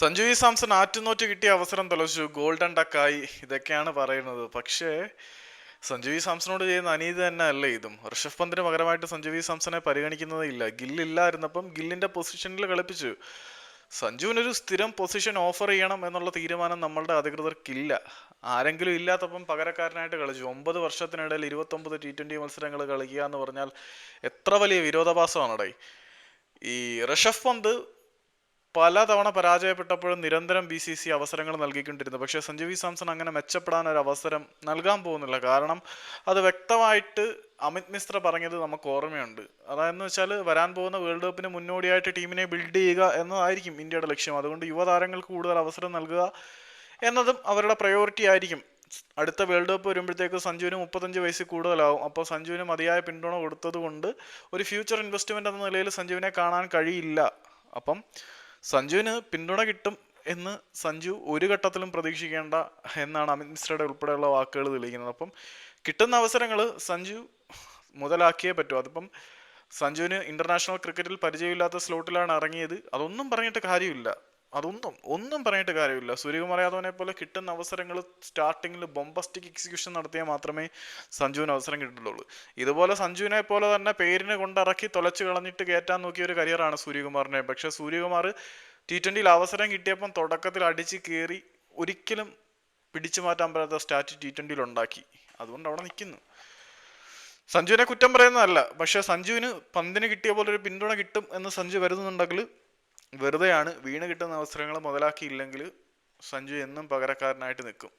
Sanju V Samson ആറ്റുനോറ്റ് കിട്ടിയ അവസരം തലച്ചു golden ഡക്കായി. ഇതൊക്കെയാണ് പറയുന്നത്. പക്ഷേ സഞ്ജു വി സാംസണോട് ചെയ്യുന്ന അനീതി തന്നെ അല്ലേ ഇതും? ഋഷഭ് പന്തിന് പകരമായിട്ട് സഞ്ജു വി സാംസണെ പരിഗണിക്കുന്നതേ ഇല്ല. ഗില്ലില്ലായിരുന്നപ്പം ഗില്ലിന്റെ പൊസിഷനിൽ കളിപ്പിച്ചു. സഞ്ജുവിനൊരു സ്ഥിരം പൊസിഷൻ ഓഫർ ചെയ്യണം എന്നുള്ള തീരുമാനം നമ്മളുടെ അധികൃതർക്കില്ല. ആരെങ്കിലും ഇല്ലാത്തപ്പം പകരക്കാരനായിട്ട് കളിച്ചു. ഒമ്പത് വർഷത്തിനിടയിൽ ഇരുപത്തൊമ്പത് ടി ട്വന്റി മത്സരങ്ങൾ കളിക്കുക എന്ന് പറഞ്ഞാൽ എത്ര വലിയ വിരോധാഭാസമാണ് ഈ ഋഷഭ് പന്ത് പല തവണ പരാജയപ്പെട്ടപ്പോഴും നിരന്തരം ബി സി സി അവസരങ്ങൾ നൽകിക്കൊണ്ടിരുന്നു. പക്ഷേ സഞ്ജു വി സാംസൺ അങ്ങനെ മെച്ചപ്പെടാൻ ഒരു അവസരം നൽകാൻ പോകുന്നില്ല. കാരണം അത് വ്യക്തമായിട്ട് അമിത് മിശ്ര പറഞ്ഞത് നമുക്ക് ഓർമ്മയുണ്ട്. അതായെന്ന് വെച്ചാൽ വരാൻ പോകുന്ന വേൾഡ് കപ്പിന് മുന്നോടിയായിട്ട് ടീമിനെ ബിൽഡ് ചെയ്യുക എന്നതായിരിക്കും ഇന്ത്യയുടെ ലക്ഷ്യം. അതുകൊണ്ട് യുവതാരങ്ങൾക്ക് കൂടുതൽ അവസരം നൽകുക എന്നതും അവരുടെ പ്രയോറിറ്റി ആയിരിക്കും. അടുത്ത വേൾഡ് കപ്പ് വരുമ്പോഴത്തേക്ക് സഞ്ജുവിന് മുപ്പത്തഞ്ച് വയസ്സിൽ കൂടുതലാവും. അപ്പോൾ സഞ്ജുവിന് മതിയായ പിന്തുണ കൊടുത്തത് കൊണ്ട് ഒരു ഫ്യൂച്ചർ ഇൻവെസ്റ്റ്മെന്റ് എന്ന നിലയിൽ സഞ്ജുവിനെ കാണാൻ കഴിയില്ല. അപ്പം സഞ്ജുവിന് പിന്തുണ കിട്ടും എന്ന് സഞ്ജു ഒരു ഘട്ടത്തിലും പ്രതീക്ഷിക്കേണ്ട എന്നാണ് അമിത് മിശ്രയുടെ ഉൾപ്പെടെയുള്ള വാക്കുകൾ തെളിയിക്കുന്നത്. അപ്പം കിട്ടുന്ന അവസരങ്ങൾ സഞ്ജു മുതലാക്കിയേ പറ്റൂ. അതിപ്പം സഞ്ജുവിന് ഇന്റർനാഷണൽ ക്രിക്കറ്റിൽ പരിചയമില്ലാത്ത സ്ലോട്ടിലാണ് ഇറങ്ങിയത്. അതൊന്നും പറഞ്ഞിട്ട് കാര്യമില്ല. അതൊന്നും ഒന്നും പറഞ്ഞിട്ട് കാര്യമില്ല. സൂര്യകുമാർ യാദവിനെ പോലെ കിട്ടുന്ന അവസരങ്ങൾ സ്റ്റാർട്ടിങ്ങിൽ ബോംബസ്റ്റിക് എക്സിക്യൂഷൻ നടത്തിയാൽ മാത്രമേ സഞ്ജുവിന് അവസരം കിട്ടുള്ളൂ ഇതുപോലെ സഞ്ജുവിനെ പോലെ തന്നെ പേരിനെ കൊണ്ടിറക്കി തുലച്ചു കളഞ്ഞിട്ട് കയറ്റാൻ നോക്കിയ ഒരു കരിയറാണ് സൂര്യകുമാറിനെ. പക്ഷേ സൂര്യകുമാർ ടി ട്വന്റിയിൽ അവസരം കിട്ടിയപ്പം തുടക്കത്തിൽ അടിച്ച് കയറി ഒരിക്കലും പിടിച്ചു മാറ്റാൻ പറ്റാത്ത സ്റ്റാറ്റ് ടി ട്വന്റിയിൽ ഉണ്ടാക്കി. അതുകൊണ്ട് അവിടെ നിൽക്കുന്നു സഞ്ജുവിനെ കുറ്റം പറയുന്നതല്ല. പക്ഷേ സഞ്ജുവിന് പന്തിന് കിട്ടിയ പോലെ ഒരു പിന്തുണ കിട്ടും എന്ന് സഞ്ജു വരുന്നുണ്ടെങ്കിൽ വെറുതെയാണ് വീണ് കിട്ടുന്ന അവസരങ്ങൾ മുതലാക്കിയില്ലെങ്കിൽ സഞ്ജു എന്നും പകരക്കാരനായിട്ട് നിൽക്കും.